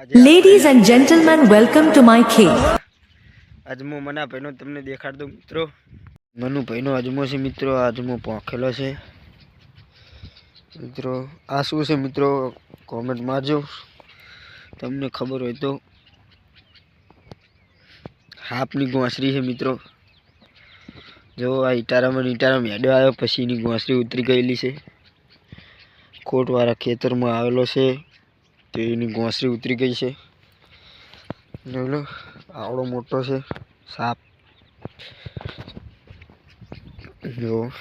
Ladies and gentlemen, welcome to my cave. હું મના ભાઈનો તમને દેખાડ દઉં મિત્રો. મનુ ભાઈનો અજમો છે મિત્રો. આ અજમો પોંખેલો છે. મિત્રો આ શું છે મિત્રો? કોમેન્ટ મારજો. તમને ખબર હોય તો. હાપની ગોંસરી છે મિત્રો. જો આ ઇટારામાં ઇટારામાં હેડો આવ્યો પછી એની ગોંસરી ઉતરી ગયેલી છે. કોટવાળા ખેતરમાં આવેલો છે. તો એની ઘોંસરી ઉતરી ગઈ છે. જોઈ આવડો મોટો છે, સાપ. જો.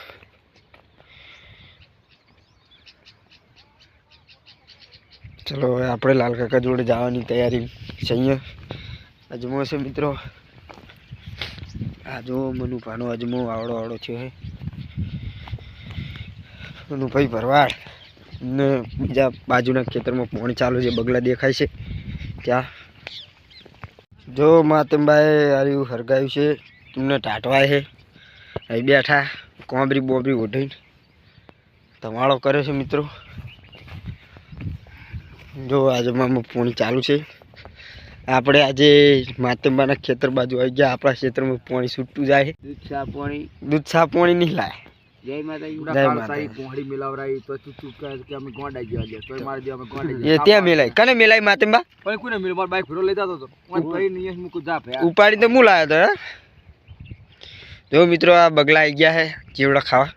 ચલો, હવે આપણે લાલ કાકા જોડે જવાની તૈયારી છે અહીંયા અજમો છે મિત્રો. આ જો મનુભાનો અજમો આવડો આવડો છે. મનુભાઈ ભરવાડ. ને બીજા બાજુના ખેતરમાં પાણી ચાલુ છે, બગલા દેખાય છે. ત્યાં જો માતમભાઈ આર્યું હરગાયું છે, તમને ટાટવાય છે. અહીં બેઠા, કોંબરી બોબરી ઓઢીને. ધમાળો કરે છે મિત્રો. જો આજે મામાં પાણી ચાલુ છે. આપણે આજે માતમબાના ખેતર બાજુ આવી ગયા. આપણા ખેતરમાં પાણી છૂટતું જાય દૂધ સાપોણી પાણી દૂધ સાપોણી નહીં લાય. જય માતા જય જય માતાજી. માતા પોહડી મિલાવરાઈ. તો તું તું કહે કે અમે ગોંડા જેવા છે તો મારે જે અમે ગોંડા એ ત્યાં મેલાય. કને મેલાય માતમબા પણ કોને મિલ માર બાઈક ફેરો લેતા હતો ઓય ભાઈ નિયસ મુકુ જા ભે. ઉપાડી તો હું લાવ્યો તો હે? જો મિત્રો આ બગલા આવી ગયા છે ચીવડા ખાવા.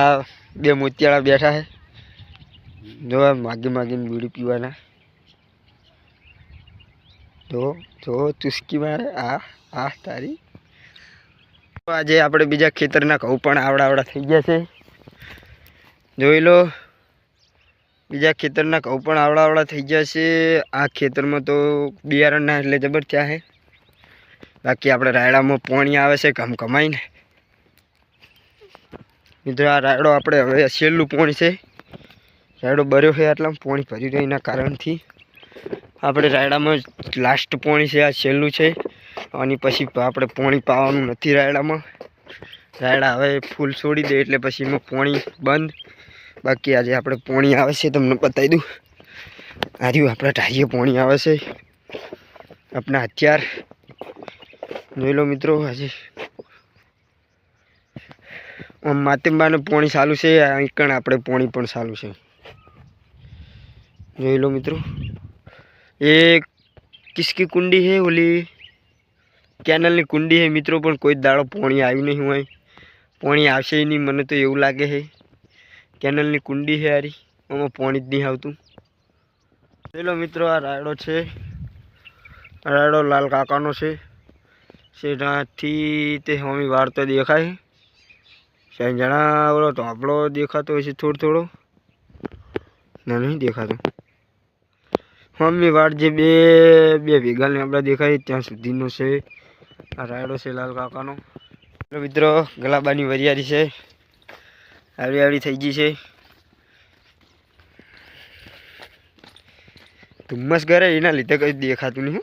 આ બે મોતિયાળા બેઠા છે જો આ માગી માગીને બીડી પીવાના. જો જો ચુસ્કી મારે આ આ તારી તો આજે આપણે બીજા ખેતરના ઘઉં પણ આવડા આવડા થઈ ગયા છે. જોઈ લો. બીજા ખેતરના ઘઉં પણ આવડા આવડા થઈ ગયા છે. આ ખેતરમાં તો બિયારણના એટલે જબર થયા છે. બાકી આપણે રાયડામાં પાણી આવે છે ઘમ કમાઈને મિત્રો, આ રાયડો આપણે હવે છેલ્લું પાણી છે. રાયડો બર્યો છે આટલામાં, પાણી ભરી રહ્યું કારણથી. આપણે રાયડામાં લાસ્ટ પાણી છે, આ છેલ્લું છે. અને પછી આપણે પાણી પાવાનું નથી રાયડામાં. રાયડા હવે ફૂલ છોડી દે એટલે પછી એમાં પાણી બંધ. બાકી આજે આપણે પાણી આવે છે, તમને બતાવી દઉં. આજે આપણા ઢાઈએ પાણી આવે છે. આપણા હથિયાર. જોઈ મિત્રો હજી આમ માતિમ્બાને પાણી સારું છે અહીં આપણે પાણી પણ સારું છે. જોઈ લો મિત્રો. એ કિસકી કુંડી છે ઓલી. કેનલની કુંડી છે મિત્રો, પણ કોઈ દાડો પાણી આવ્યું નહીં હોય. પાણી આવશે નહીં, મને તો એવું લાગે છે કેનલની કુંડી છે હારી, આમાં પાણી જ નહીં આવતું. પેલો મિત્રો, આ રાયડો છે. રાયડો લાલ કાકાનો છે. સેઠાથી તે હોમી વાળતો દેખાય સાહેબ જણા ઓલો ઢોપળો દેખાતો હોય છે થોડો થોડો. ના, નહીં દેખાતો. હોમી વાળ જે બે બે ભેગાને આપણે દેખાય ત્યાં સુધીનો છે. આ રાયડો છે લાલ કાકાનો. પેલો મિત્રો, ગલાબાની વરિયાળી છે. આવડી આવડી થઈ ગઈ છે. ધુમ્મસ ઘરે એના લીધે કંઈ દેખાતું નહીં.